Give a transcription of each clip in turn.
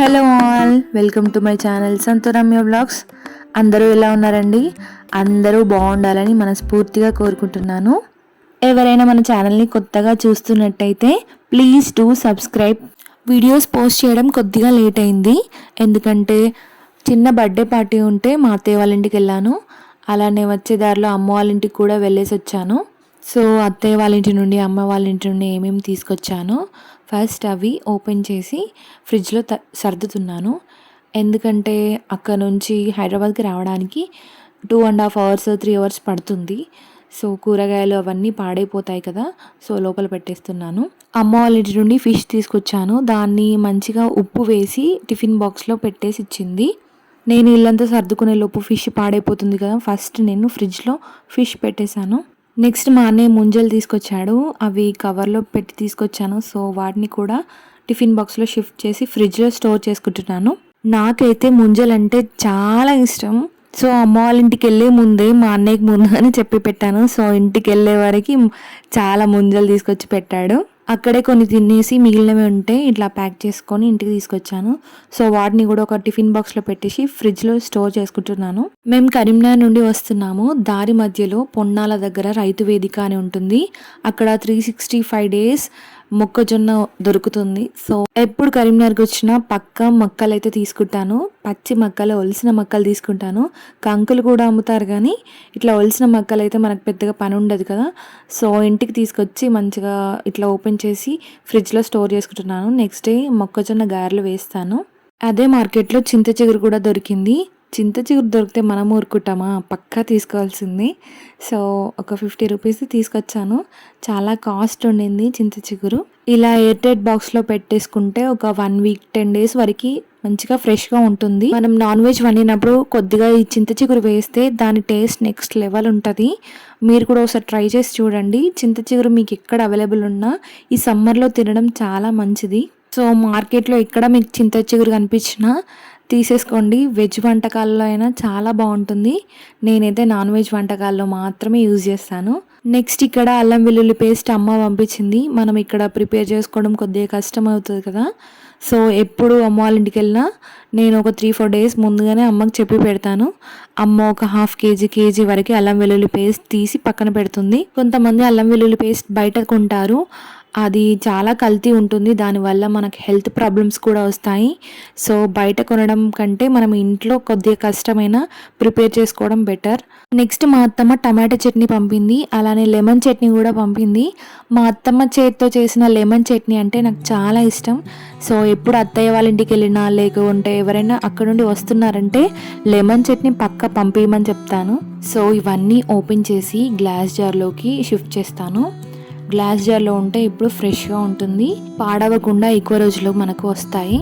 Hello all welcome to my channel Santoramya blogs అందరూ ఎలా ఉన్నారండి? అందరూ బాగుండాలని మనస్ఫూర్తిగా కోరుకుంటున్నాను. ఎవరైనా మన ఛానల్ని కొత్తగా చూస్తున్నట్టయితే please do subscribe. Videos post చేయడం కొద్దిగా లేట్ అయింది. ఎందుకంటే చిన్న బర్త్డే పార్టీ ఉంటే మా అత్తయ్య వాళ్ళ ఇంటికి వెళ్ళాను. అలానే వచ్చే దారిలో అమ్మ వాళ్ళ ఇంటికి కూడా వెళ్ళేసి వచ్చాను. సో అత్తయ్య వాళ్ళ ఇంటి నుండి అమ్మ వాళ్ళ ఇంటి నుండి ఏమేమి తీసుకొచ్చానో ఫస్ట్ అవి ఓపెన్ చేసి ఫ్రిడ్జ్లో త సర్దుతున్నాను. ఎందుకంటే అక్కడ నుంచి హైదరాబాద్కి రావడానికి two and half hours three hours పడుతుంది. సో కూరగాయలు అవన్నీ పాడైపోతాయి కదా సో లోపల పెట్టేస్తున్నాను. అమ్మ వాళ్ళ ఇంటి నుండి ఫిష్ తీసుకొచ్చాను. దాన్ని మంచిగా ఉప్పు వేసి టిఫిన్ బాక్స్లో పెట్టేసి ఇచ్చింది. నేను ఇల్లంతా సర్దుకునే లోపు ఫిష్ పాడైపోతుంది కదా ఫస్ట్ నేను ఫ్రిడ్జ్లో ఫిష్ పెట్టేశాను. నెక్స్ట్ మా అన్నయ్య ముంజలు తీసుకొచ్చాడు. అవి కవర్లో పెట్టి తీసుకొచ్చాను. సో వాటిని కూడా టిఫిన్ బాక్స్లో షిఫ్ట్ చేసి ఫ్రిడ్జ్లో స్టోర్ చేసుకుంటున్నాను. నాకైతే ముంజలు అంటే చాలా ఇష్టం. సో అమ్మ వాళ్ళ ఇంటికి వెళ్ళే ముందే మా అన్నయ్యకి ముందుగానే చెప్పి పెట్టాను. సో ఇంటికి వెళ్ళే వరకు చాలా ముంజలు తీసుకొచ్చి పెట్టాడు. అక్కడే కొన్ని తినేసి మిగిలినవి ఉంటే ఇట్లా ప్యాక్ చేసుకొని ఇంటికి తీసుకొచ్చాను. సో వాటిని కూడా ఒక టిఫిన్ బాక్స్లో పెట్టేసి ఫ్రిడ్జ్లో స్టోర్ చేసుకుంటున్నాను. మేము కరీంనగర్ నుండి వస్తున్నాము. దారి మధ్యలో పొన్నాల దగ్గర రైతు వేదిక అని ఉంటుంది. అక్కడ త్రీ సిక్స్టీ ఫైవ్ డేస్ మొక్కజొన్న దొరుకుతుంది. సో ఎప్పుడు కరీంనగర్కి వచ్చినా పక్క మక్కలు అయితే తీసుకుంటాను. పచ్చి మక్కలు ఒలిసిన మక్కలు తీసుకుంటాను. కంకులు కూడా అమ్ముతారు కానీ ఇట్లా ఒలిసిన మక్కలు అయితే మనకు పెద్దగా పని ఉండదు కదా. సో ఇంటికి తీసుకొచ్చి మంచిగా ఇట్లా ఓపెన్ చేసి ఫ్రిడ్జ్లో స్టోర్ చేసుకుంటున్నాను. నెక్స్ట్ డే మొక్కజొన్న గారెలు వేస్తాను. అదే మార్కెట్లో చింత చిగురు కూడా దొరికింది. చింత చిగురు దొరికితే మనం ఊరుకుంటామా? పక్కా తీసుకోవాల్సింది. సో ఒక ఫిఫ్టీ రూపీస్ తీసుకొచ్చాను. చాలా కాస్ట్ ఉండింది చింత చిగురు. ఇలా ఎయిర్టైట్ బాక్స్లో పెట్టేసుకుంటే ఒక వన్ వీక్ టెన్ డేస్ వరకు మంచిగా ఫ్రెష్గా ఉంటుంది. మనం నాన్ వెజ్ వండినప్పుడు కొద్దిగా ఈ చింత చిగురు వేస్తే దాని టేస్ట్ నెక్స్ట్ లెవెల్ ఉంటుంది. మీరు కూడా ఒకసారి ట్రై చేసి చూడండి. చింత చిగురు మీకు ఎక్కడ అవైలబుల్ ఉన్నా ఈ సమ్మర్లో తినడం చాలా మంచిది. సో మార్కెట్లో ఎక్కడ మీకు చింత చిగురు కనిపించినా తీసేసుకోండి. వెజ్ వంటకాల్లో అయినా చాలా బాగుంటుంది. నేనైతే నాన్ వెజ్ వంటకాల్లో మాత్రమే యూజ్ చేస్తాను. నెక్స్ట్ ఇక్కడ అల్లం వెల్లుల్లి పేస్ట్ అమ్మ పంపించింది. మనం ఇక్కడ ప్రిపేర్ చేసుకోవడం కొద్దిగా కష్టం అవుతుంది కదా. సో ఎప్పుడు అమ్మ వాళ్ళ ఇంటికి వెళ్ళినా నేను ఒక త్రీ ఫోర్ డేస్ ముందుగానే అమ్మకి చెప్పి పెడతాను. అమ్మ ఒక హాఫ్ కేజీ కేజీ వరకు అల్లం వెల్లుల్లి పేస్ట్ తీసి పక్కన పెడుతుంది. కొంతమంది అల్లం వెల్లుల్లి పేస్ట్ బయట కొంటారు. అది చాలా కల్తీ ఉంటుంది. దానివల్ల మనకు హెల్త్ ప్రాబ్లమ్స్ కూడా వస్తాయి. సో బయట కొనడం కంటే మనం ఇంట్లో కొద్దిగా కష్టమైన ప్రిపేర్ చేసుకోవడం బెటర్. నెక్స్ట్ మా అత్తమ్మ టమాటా చట్నీ పంపింది. అలానే లెమన్ చట్నీ కూడా పంపింది. మా అత్తమ్మ చేతితో చేసిన లెమన్ చట్నీ అంటే నాకు చాలా ఇష్టం. సో ఎప్పుడు అత్తయ్య వాళ్ళ ఇంటికి వెళ్ళినా లేకుంటే ఎవరైనా అక్కడ నుండి వస్తున్నారంటే లెమన్ చట్నీ పక్క పంపించమని చెప్తాను. సో ఇవన్నీ ఓపెన్ చేసి గ్లాస్ జార్లోకి షిఫ్ట్ చేస్తాను. గ్లాస్ జార్లో ఉంటే ఇప్పుడు ఫ్రెష్గా ఉంటుంది. పాడవకుండా ఎక్కువ రోజులు మనకు వస్తాయి.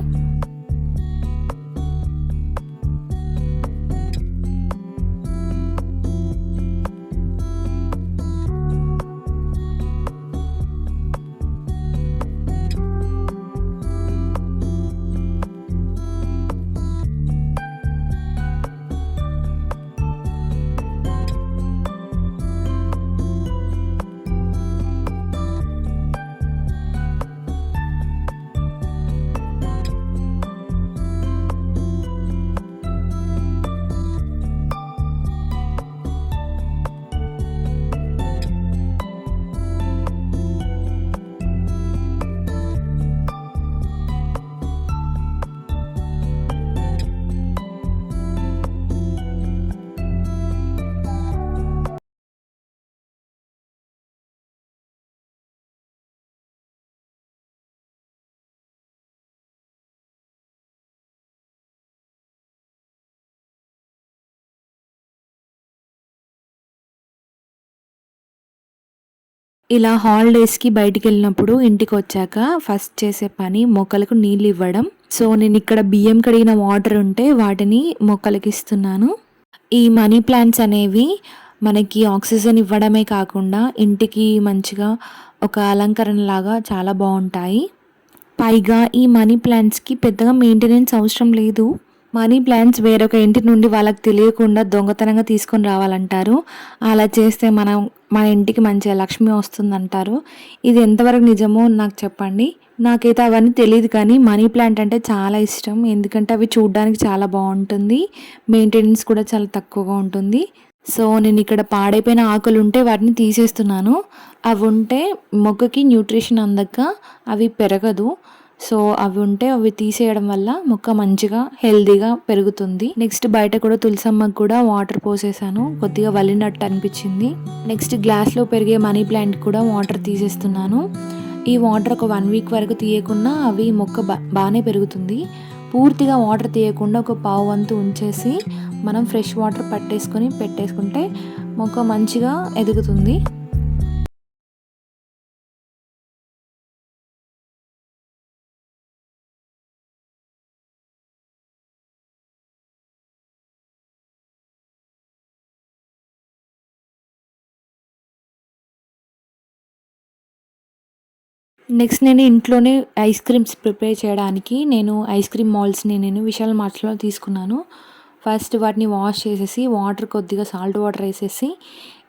ఇలా హాలిడేస్కి బయటికి వెళ్ళినప్పుడు ఇంటికి వచ్చాక ఫస్ట్ చేసే పని మొక్కలకు నీళ్ళు ఇవ్వడం సో నేను ఇక్కడ బియ్యం కడిగిన వాటర్ ఉంటే వాటిని మొక్కలకి ఇస్తున్నాను ఈ మనీ ప్లాంట్స్ అనేవి మనకి ఆక్సిజన్ ఇవ్వడమే కాకుండా ఇంటికి మంచిగా ఒక అలంకరణ లాగా చాలా బాగుంటాయి. పైగా ఈ మనీ ప్లాంట్స్కి పెద్దగా మెయింటెనెన్స్ అవసరం లేదు. మనీ ప్లాంట్స్ వేరొక ఇంటి నుండి వాళ్ళకి తెలియకుండా దొంగతనంగా తీసుకొని రావాలంటారు. అలా చేస్తే మనం మా ఇంటికి మంచిగా లక్ష్మి వస్తుందంటారు. ఇది ఎంతవరకు నిజమో నాకు చెప్పండి. నాకైతే అవన్నీ తెలియదు కానీ మనీ ప్లాంట్ అంటే చాలా ఇష్టం. ఎందుకంటే అవి చూడడానికి చాలా బాగుంటుంది. మెయింటెనెన్స్ కూడా చాలా తక్కువగా ఉంటుంది. సో నేను ఇక్కడ పాడైపోయిన ఆకులు ఉంటే వాటిని తీసేస్తున్నాను. అవి ఉంటే మొక్కకి న్యూట్రిషన్ అందక అవి పెరగదు. సో అవి ఉంటే అవి తీసేయడం వల్ల మొక్క మంచిగా హెల్దీగా పెరుగుతుంది. నెక్స్ట్ బయట కూడా తులసమ్మకు కూడా వాటర్ పోసేసాను. కొద్దిగా వలినట్టు అనిపించింది. నెక్స్ట్ గ్లాస్లో పెరిగే మనీ ప్లాంట్ కూడా వాటర్ తీసేస్తున్నాను. ఈ వాటర్ ఒక వన్ వీక్ వరకు తీయకుండా అవి మొక్క బా బాగానే పెరుగుతుంది. పూర్తిగా వాటర్ తీయకుండా ఒక పావు వంతు ఉంచేసి మనం ఫ్రెష్ వాటర్ పట్టేసుకొని పెట్టేసుకుంటే మొక్క మంచిగా ఎదుగుతుంది. నెక్స్ట్ నేను ఇంట్లోనే ఐస్ క్రీమ్స్ ప్రిపేర్ చేయడానికి నేను ఐస్ క్రీమ్ మాల్స్ని నేను విశాల్ మార్ట్స్లో తీసుకున్నాను. ఫస్ట్ వాటిని వాష్ చేసేసి వాటర్ కొద్దిగా సాల్ట్ వాటర్ వేసేసి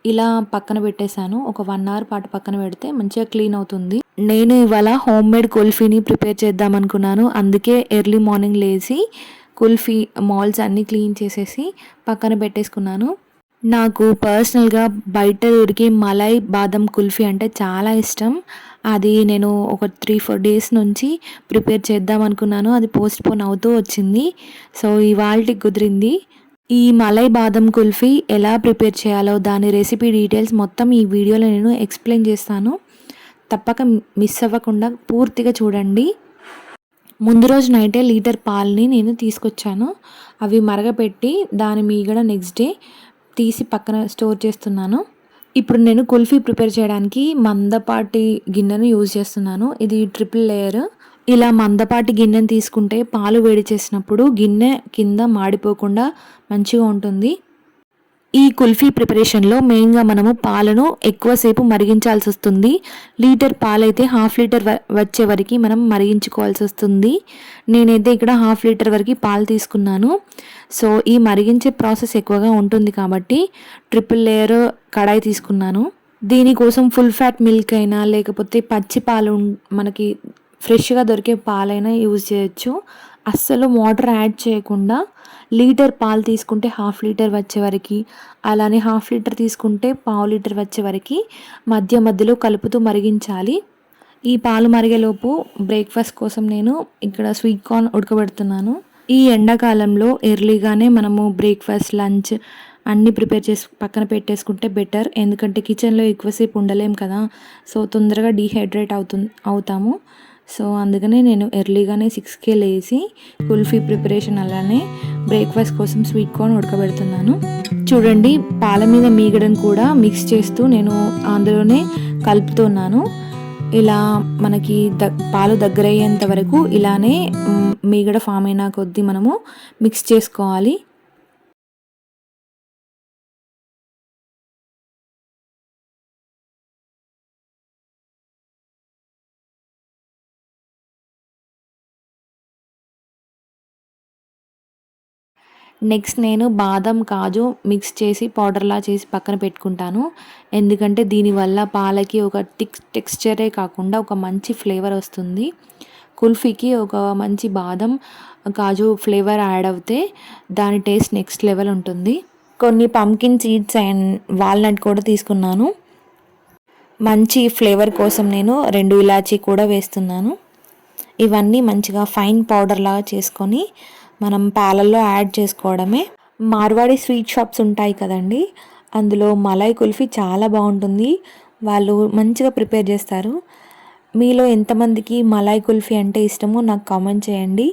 ఇలా పక్కన పెట్టేశాను. ఒక వన్ అవర్ పాటు పక్కన పెడితే మంచిగా క్లీన్ అవుతుంది. నేను ఇవాళ హోమ్ మేడ్ కుల్ఫీని ప్రిపేర్ చేద్దాం అనుకున్నాను. అందుకే ఎర్లీ మార్నింగ్ లేచి కుల్ఫీ మాల్స్ అన్నీ క్లీన్ చేసేసి పక్కన పెట్టేసుకున్నాను. నాకు పర్సనల్గా బయట దొరికే మలై బాదం కుల్ఫీ అంటే చాలా ఇష్టం. అది నేను ఒక త్రీ ఫోర్ డేస్ నుంచి ప్రిపేర్ చేద్దాం అనుకున్నాను. అది పోస్ట్ పోన్ అవుతూ వచ్చింది. సో ఇవాళకి కుదిరింది. ఈ మలై బాదం కుల్ఫీ ఎలా ప్రిపేర్ చేయాలో దాని రెసిపీ డీటెయిల్స్ మొత్తం ఈ వీడియోలో నేను ఎక్స్ప్లెయిన్ చేస్తాను. తప్పక మిస్ అవ్వకుండా పూర్తిగా చూడండి. ముందు రోజు నైటే లీటర్ పాలని నేను తీసుకొచ్చాను. అవి మరగపెట్టి దాని మీగడ నెక్స్ట్ డే తీసి పక్కన స్టోర్ చేస్తున్నాను. ఇప్పుడు నేను కుల్ఫీ ప్రిపేర్ చేయడానికి మందపాటి గిన్నెను యూజ్ చేస్తున్నాను. ఇది ట్రిపుల్ లేయర్. ఇలా మందపాటి గిన్నెను తీసుకుంటే పాలు వేడి చేసినప్పుడు గిన్నె కింద మాడిపోకుండా మంచిగా ఉంటుంది. ఈ కుల్ఫీ ప్రిపరేషన్లో మెయిన్గా మనము పాలను ఎక్కువసేపు మరిగించాల్సి వస్తుంది లీటర్ పాలైతే హాఫ్ లీటర్ వచ్చే వరకు మనం మరిగించుకోవాల్సి వస్తుంది నేనైతే ఇక్కడ హాఫ్ లీటర్ వరకు పాలు తీసుకున్నాను. సో ఈ మరిగించే ప్రాసెస్ ఎక్కువగా ఉంటుంది కాబట్టి ట్రిపుల్ లేయర్ కడాయి తీసుకున్నాను. దీనికోసం ఫుల్ ఫ్యాట్ మిల్క్ అయినా లేకపోతే పచ్చి పాలు మనకి ఫ్రెష్గా దొరికే పాలైనా యూజ్ చేయొచ్చు. అస్సలు వాటర్ యాడ్ చేయకుండా లీటర్ పాలు తీసుకుంటే హాఫ్ లీటర్ వచ్చే వరకు అలానే హాఫ్ లీటర్ తీసుకుంటే పావు లీటర్ వచ్చే వరకు మధ్య మధ్యలో కలుపుతూ మరిగించాలి. ఈ పాలు మరిగేలోపు బ్రేక్ఫాస్ట్ కోసం నేను ఇక్కడ స్వీట్ కార్న్ ఉడకబెడుతున్నాను. ఈ ఎండాకాలంలో ఎర్లీగానే మనము బ్రేక్ఫాస్ట్ లంచ్ అన్నీ ప్రిపేర్ చేసి పక్కన పెట్టేసుకుంటే బెటర్. ఎందుకంటే కిచెన్లో ఎక్కువసేపు ఉండలేం కదా సో తొందరగా డీహైడ్రేట్ అవుతు అవుతాము. సో అందుకనే నేను ఎర్లీగానే సిక్స్కే లేచి కుల్ఫీ ప్రిపరేషన్ అలానే బ్రేక్ఫాస్ట్ కోసం స్వీట్ కార్న్ ఉడకబెడుతున్నాను. చూడండి పాల మీద మీగడను కూడా మిక్స్ చేస్తూ నేను అందులోనే కలుపుతున్నాను. ఇలా మనకి ద పాలు దగ్గర అయ్యేంత వరకు ఇలానే మీగడ ఫామ్ అయిన కొద్దీ మనము మిక్స్ చేసుకోవాలి. నెక్స్ట్ నేను బాదం కాజు మిక్స్ చేసి పౌడర్లా చేసి పక్కన పెట్టుకుంటాను. ఎందుకంటే దీనివల్ల పాలకి ఒక టిక్ టెక్స్చరే కాకుండా ఒక మంచి ఫ్లేవర్ వస్తుంది. కుల్ఫీకి ఒక మంచి బాదం కాజు ఫ్లేవర్ యాడ్ అవుతే దాని టేస్ట్ నెక్స్ట్ లెవెల్ ఉంటుంది. కొన్ని పంకిన్ సీడ్స్ అండ్ వాల్నట్ కూడా తీసుకున్నాను. మంచి ఫ్లేవర్ కోసం నేను రెండు ఇలాచీ కూడా వేస్తున్నాను. ఇవన్నీ మంచిగా ఫైన్ పౌడర్ లాగా చేసుకొని మనం పాలల్లో యాడ్ చేసుకోవడమే. మార్వాడి స్వీట్ షాప్స్ ఉంటాయి కదండి. అందులో మలై కుల్ఫీ చాలా బాగుంటుంది. వాళ్ళు మంచిగా ప్రిపేర్ చేస్తారు. మీలో ఎంతమందికి మలై కుల్ఫీ అంటే ఇష్టమో నాకు కామెంట్ చేయండి.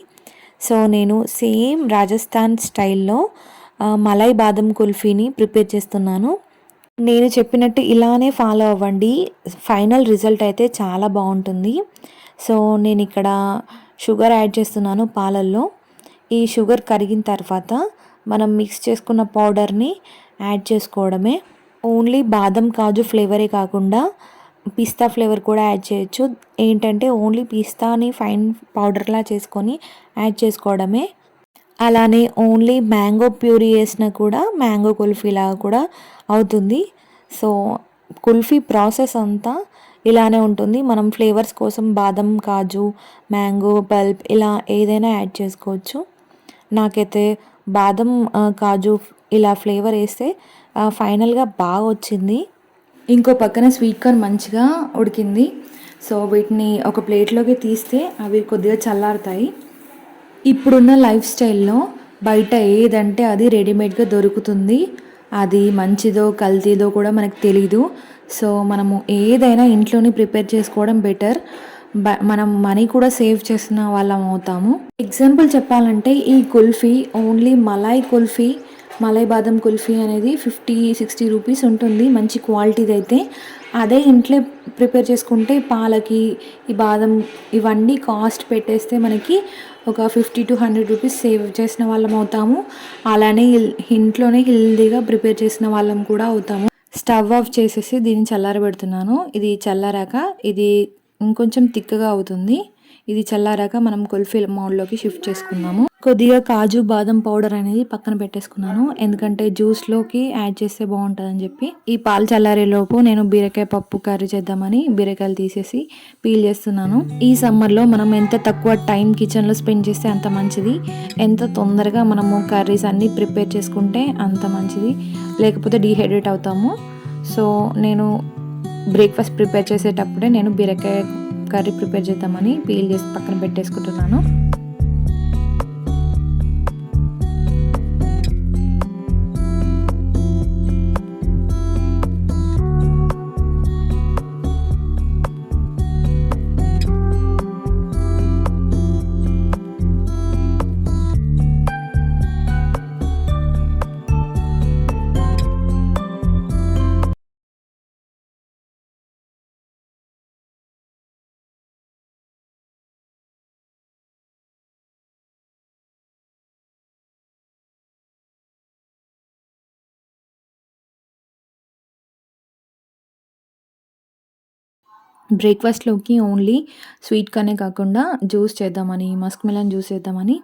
సో నేను సేమ్ రాజస్థాన్ స్టైల్లో మలై బాదం కుల్ఫీని ప్రిపేర్ చేస్తున్నాను. నేను చెప్పినట్టు ఇలానే ఫాలో అవ్వండి. ఫైనల్ రిజల్ట్ అయితే చాలా బాగుంటుంది. సో నేను ఇక్కడ షుగర్ యాడ్ చేస్తున్నాను పాలల్లో. ఈ షుగర్ కరిగిన తర్వాత మనం మిక్స్ చేసుకున్న పౌడర్ని యాడ్ చేసుకోవడమే. ఓన్లీ బాదం కాజు ఫ్లేవరే కాకుండా పిస్తా ఫ్లేవర్ కూడా యాడ్ చేయొచ్చు. ఏంటంటే ఓన్లీ పిస్తాని ఫైన్ పౌడర్లా చేసుకొని యాడ్ చేసుకోవడమే. అలానే ఓన్లీ మ్యాంగో ప్యూరీ వేసినా కూడా మ్యాంగో కుల్ఫీలాగా కూడా అవుతుంది. సో కుల్ఫీ ప్రాసెస్ అంతా ఇలానే ఉంటుంది. మనం ఫ్లేవర్స్ కోసం బాదం కాజు మ్యాంగో పల్ప్ ఇలా ఏదైనా యాడ్ చేసుకోవచ్చు. నాకైతే బాదం కాజు ఇలా ఫ్లేవర్ వేస్తే ఫైనల్గా బాగా వచ్చింది ఇంకో పక్కన స్వీట్ కార్న్ మంచిగా ఉడికింది. సో వీటిని ఒక ప్లేట్లోకి తీస్తే అవి కొద్దిగా చల్లారుతాయి. ఇప్పుడున్న లైఫ్ స్టైల్లో బయట ఏదంటే అది రెడీమేడ్గా దొరుకుతుంది. అది మంచిదో కల్తీదో కూడా మనకు తెలీదు. సో మనము ఏదైనా ఇంట్లోనే ప్రిపేర్ చేసుకోవడం బెటర్. మనం మనీ కూడా సేవ్ చేసిన వాళ్ళం అవుతాము. ఎగ్జాంపుల్ చెప్పాలంటే ఈ కుల్ఫీ ఓన్లీ మలాయ్ కుల్ఫీ మలై బాదం కుల్ఫీ అనేది ఫిఫ్టీ సిక్స్టీ రూపీస్ ఉంటుంది మంచి క్వాలిటీది అయితే. అదే ఇంట్లో ప్రిపేర్ చేసుకుంటే పాలకి ఈ బాదం ఇవన్నీ కాస్ట్ పెట్టేస్తే మనకి ఒక fifty to hundred rupees save చేసిన వాళ్ళం అవుతాము. అలానే ఇంట్లోనే హెల్దీగా ప్రిపేర్ చేసిన వాళ్ళం కూడా అవుతాము. స్టవ్ ఆఫ్ చేసేసి దీన్ని చల్లారబెడుతున్నాను. ఇది చల్లారాక ఇది ఇంకొంచెం తిక్కగా అవుతుంది. ఇది చల్లారాక మనం కుల్ఫీ మౌల్డ్లోకి షిఫ్ట్ చేసుకున్నాము కొద్దిగా కాజు బాదం పౌడర్ అనేది పక్కన పెట్టేసుకున్నాను. ఎందుకంటే జ్యూస్లోకి యాడ్ చేస్తే బాగుంటుందని చెప్పి. ఈ పాలు చల్లారేలోపు నేను బీరకాయ పప్పు కర్రీ చేద్దామని బీరకాయలు తీసేసి పీల్ చేస్తున్నాను. ఈ సమ్మర్లో మనం ఎంత తక్కువ టైం కిచెన్లో స్పెండ్ చేస్తే అంత మంచిది. ఎంత తొందరగా మనము కర్రీస్ అన్నీ ప్రిపేర్ చేసుకుంటే అంత మంచిది. లేకపోతే డీహైడ్రేట్ అవుతాము. సో నేను బ్రేక్ఫాస్ట్ ప్రిపేర్ చేసేటప్పుడే నేను బీరకాయ కర్రీ ప్రిపేర్ చేద్దామని పీల్ చేసి పక్కన పెట్టేసుకుంటున్నాను. బ్రేక్ఫాస్ట్లోకి ఓన్లీ స్వీట్ కానే కాకుండా జ్యూస్ చేద్దామని మస్క్ మిలన్ జ్యూస్ చేద్దామని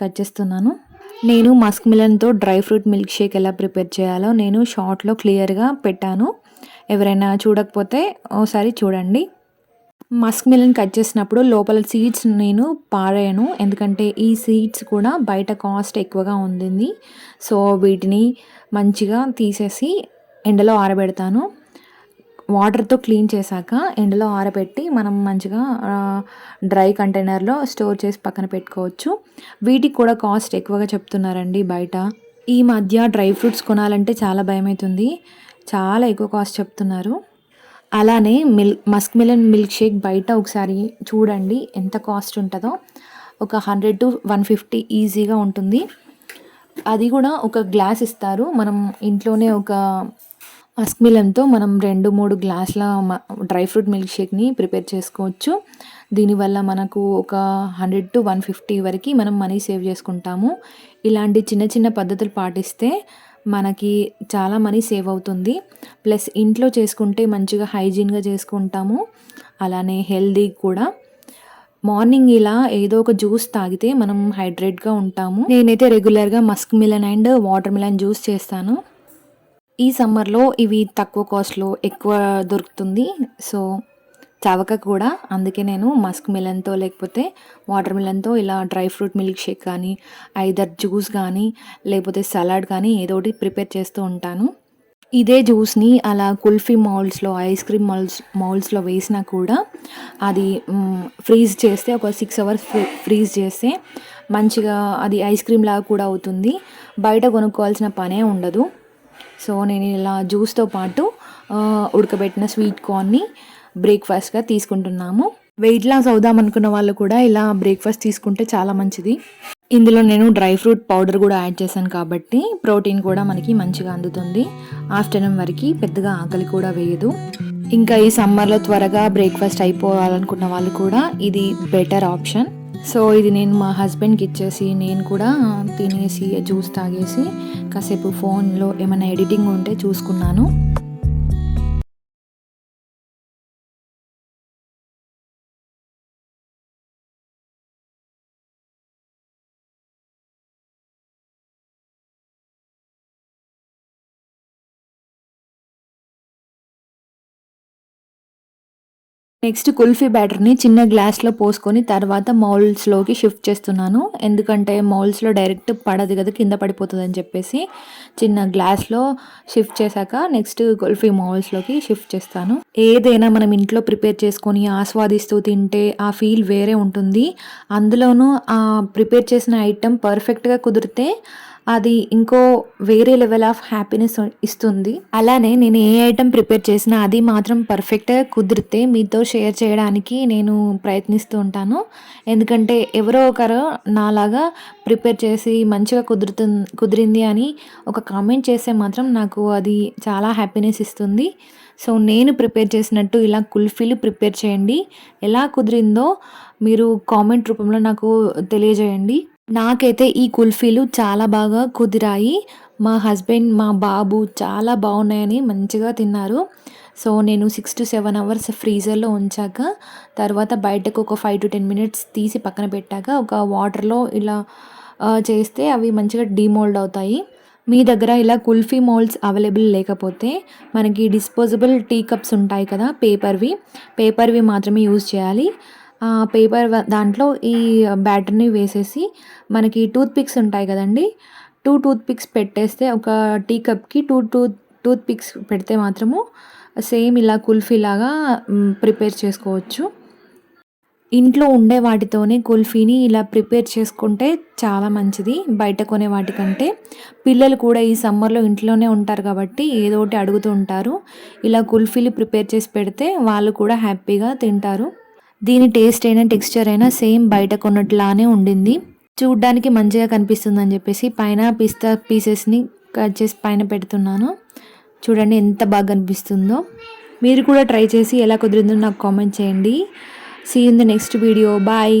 కట్ చేస్తున్నాను. నేను మస్క్ మిలన్తో డ్రై ఫ్రూట్ మిల్క్ షేక్ ఎలా ప్రిపేర్ చేయాలో నేను షార్ట్లో క్లియర్గా పెట్టాను. ఎవరైనా చూడకపోతే ఓసారి చూడండి. మస్క్ మిలన్ కట్ చేసినప్పుడు లోపల సీడ్స్ నేను పారాయను. ఎందుకంటే ఈ సీడ్స్ కూడా బయట కాస్ట్ ఎక్కువగా ఉంది సో వీటిని మంచిగా తీసేసి ఎండలో ఆరబెడతాను. వాటర్తో క్లీన్ చేశాక ఎండలో ఆరబెట్టి మనం మంచిగా డ్రై కంటైనర్లో స్టోర్ చేసి పక్కన పెట్టుకోవచ్చు. వీటికి కూడా కాస్ట్ ఎక్కువగా చెప్తున్నారండి బయట. ఈ మధ్య డ్రై ఫ్రూట్స్ కొనాలంటే చాలా భయమవుతుంది చాలా ఎక్కువ కాస్ట్ చెప్తున్నారు. అలానే మిల్ మస్క్ మిలన్ మిల్క్ షేక్ బయట ఒకసారి చూడండి ఎంత కాస్ట్ ఉంటుందో. ఒక హండ్రెడ్ టు వన్ ఫిఫ్టీ ఈజీగా ఉంటుంది. అది కూడా ఒక గ్లాస్ ఇస్తారు. మనం ఇంట్లోనే ఒక మస్క్ మిలన్తో మనం రెండు మూడు గ్లాసుల డ్రై ఫ్రూట్ మిల్క్ షేక్ని ప్రిపేర్ చేసుకోవచ్చు. దీనివల్ల మనకు ఒక హండ్రెడ్ టు వన్ ఫిఫ్టీ వరకు మనం మనీ సేవ్ చేసుకుంటాము. ఇలాంటి చిన్న చిన్న పద్ధతులు పాటిస్తే మనకి చాలా మనీ సేవ్ అవుతుంది. ప్లస్ ఇంట్లో చేసుకుంటే మంచిగా హైజీన్గా చేసుకుంటాము. అలానే హెల్దీ కూడా. మార్నింగ్ ఇలా ఏదో ఒక జ్యూస్ తాగితే మనం హైడ్రేట్గా ఉంటాము. నేనైతే రెగ్యులర్గా musk melon and water melon juice చేస్తాను. ఈ సమ్మర్లో ఇవి తక్కువ కాస్ట్లో ఎక్కువ దొరుకుతుంది. సో చవక కూడా. అందుకే నేను మస్క్ మిలన్తో లేకపోతే వాటర్ మిలన్తో ఇలా డ్రై ఫ్రూట్ మిల్క్ షేక్ కానీ ఐదర్ జ్యూస్ కానీ లేకపోతే సలాడ్ కానీ ఏదో ఒకటి ప్రిపేర్ చేస్తూ ఉంటాను. ఇదే జ్యూస్ని అలా కుల్ఫీ మౌల్స్లో ఐస్ క్రీమ్ మౌల్స్ మౌల్స్లో వేసినా కూడా అది ఫ్రీజ్ చేస్తే ఒక సిక్స్ అవర్స్ ఫ్రీజ్ చేస్తే మంచిగా అది ఐస్ క్రీమ్ లాగా కూడా అవుతుంది. బయట కొనుక్కోవాల్సిన పనే ఉండదు. సో నేను ఇలా జ్యూస్తో పాటు ఉడకబెట్టిన స్వీట్ కార్న్ని బ్రేక్ఫాస్ట్గా తీసుకుంటున్నాము. వెయిట్ లాస్ అవుదాం అనుకున్న వాళ్ళు కూడా ఇలా బ్రేక్ఫాస్ట్ తీసుకుంటే చాలా మంచిది. ఇందులో నేను డ్రై ఫ్రూట్ పౌడర్ కూడా యాడ్ చేశాను కాబట్టి ప్రోటీన్ కూడా మనకి మంచిగా అందుతుంది. ఆఫ్టర్నూన్ వరకు పెద్దగా ఆకలి కూడా వేయదు. ఇంకా ఈ సమ్మర్లో త్వరగా బ్రేక్ఫాస్ట్ అయిపోవాలనుకున్న వాళ్ళు కూడా ఇది బెటర్ ఆప్షన్. సో ఇది నేను మా హస్బెండ్కి ఇచ్చేసి నేను కూడా తినేసి జ్యూస్ తాగేసి కాసేపు ఫోన్లో ఏమైనా ఎడిటింగ్ ఉంటే చూసుకున్నాను. నెక్స్ట్ కుల్ఫీ బ్యాటర్ని చిన్న గ్లాస్లో పోసుకొని తర్వాత మౌల్స్లోకి షిఫ్ట్ చేస్తున్నాను. ఎందుకంటే మౌల్స్లో డైరెక్ట్ పడదు కదా కింద పడిపోతుందని చెప్పేసి చిన్న గ్లాస్లో షిఫ్ట్ చేశాక నెక్స్ట్ కుల్ఫీ మౌల్స్లోకి షిఫ్ట్ చేస్తాను. ఏదైనా మనం ఇంట్లో ప్రిపేర్ చేసుకొని ఆస్వాదిస్తూ తింటే ఆ ఫీల్ వేరే ఉంటుంది. అందులోనూ ఆ ప్రిపేర్ చేసిన ఐటెం పర్ఫెక్ట్గా కుదిరితే అది ఇంకో వేరే లెవెల్ ఆఫ్ హ్యాపీనెస్ ఇస్తుంది. అలానే నేను ఏ ఐటెం ప్రిపేర్ చేసినా అది మాత్రం పర్ఫెక్ట్గా కుదిరితే మీతో షేర్ చేయడానికి నేను ప్రయత్నిస్తూ ఉంటాను. ఎందుకంటే ఎవరో ఒకరు నాలాగా ప్రిపేర్ చేసి మంచిగా కుదురుతు కుదిరింది అని ఒక కామెంట్ చేస్తే మాత్రం నాకు అది చాలా హ్యాపీనెస్ ఇస్తుంది. సో నేను ప్రిపేర్ చేసినట్టు ఇలా కుల్ఫీలు ప్రిపేర్ చేయండి. ఎలా కుదిరిందో మీరు కామెంట్ రూపంలో నాకు తెలియజేయండి. నాకైతే ఈ కుల్ఫీలు చాలా బాగా కుదిరాయి. మా హస్బెండ్ మా బాబు చాలా బాగున్నాయని మంచిగా తిన్నారు. సో నేను సిక్స్ టు సెవెన్ అవర్స్ ఫ్రీజర్లో ఉంచాక తర్వాత బయటకు ఒక ఫైవ్ టు టెన్ మినిట్స్ తీసి పక్కన పెట్టాక ఒక వాటర్లో ఇలా చేస్తే అవి మంచిగా డీమోల్డ్ అవుతాయి. మీ దగ్గర ఇలా కుల్ఫీ మోల్డ్స్ అవైలబుల్ లేకపోతే మనకి డిస్పోజబుల్ టీ కప్స్ ఉంటాయి కదా పేపర్వి. పేపర్వి మాత్రమే యూజ్ చేయాలి. పేపర్ దాంట్లో ఈ బ్యాటర్ని వేసేసి మనకి టూత్ పిక్స్ ఉంటాయి కదండి. టూ టూత్ పిక్స్ పెట్టేస్తే ఒక టీ కప్కి టూ టూత్ టూత్ పిక్స్ పెడితే మాత్రము సేమ్ ఇలా కుల్ఫీ లాగా ప్రిపేర్ చేసుకోవచ్చు. ఇంట్లో ఉండే వాటితోనే కుల్ఫీని ఇలా ప్రిపేర్ చేసుకుంటే చాలా మంచిది. బయట కొనే వాటికంటే పిల్లలు కూడా ఈ సమ్మర్లో ఇంట్లోనే ఉంటారు కాబట్టి ఏదో ఒకటి అడుగుతూ ఉంటారు. ఇలా కుల్ఫీలు ప్రిపేర్ చేసి పెడితే వాళ్ళు కూడా హ్యాపీగా తింటారు. దీని టేస్ట్ అయినా టెక్స్చర్ అయినా సేమ్ బయట కొన్నట్లానే ఉండింది. చూడ్డానికి మంచిగా కనిపిస్తుంది అని చెప్పేసి పైన పిస్తా పీసెస్ని కట్ చేసి పైన పెడుతున్నాను. చూడండి ఎంత బాగా కనిపిస్తుందో. మీరు కూడా ట్రై చేసి ఎలా కుదిరిందో నాకు కామెంట్ చేయండి. See in the next video bye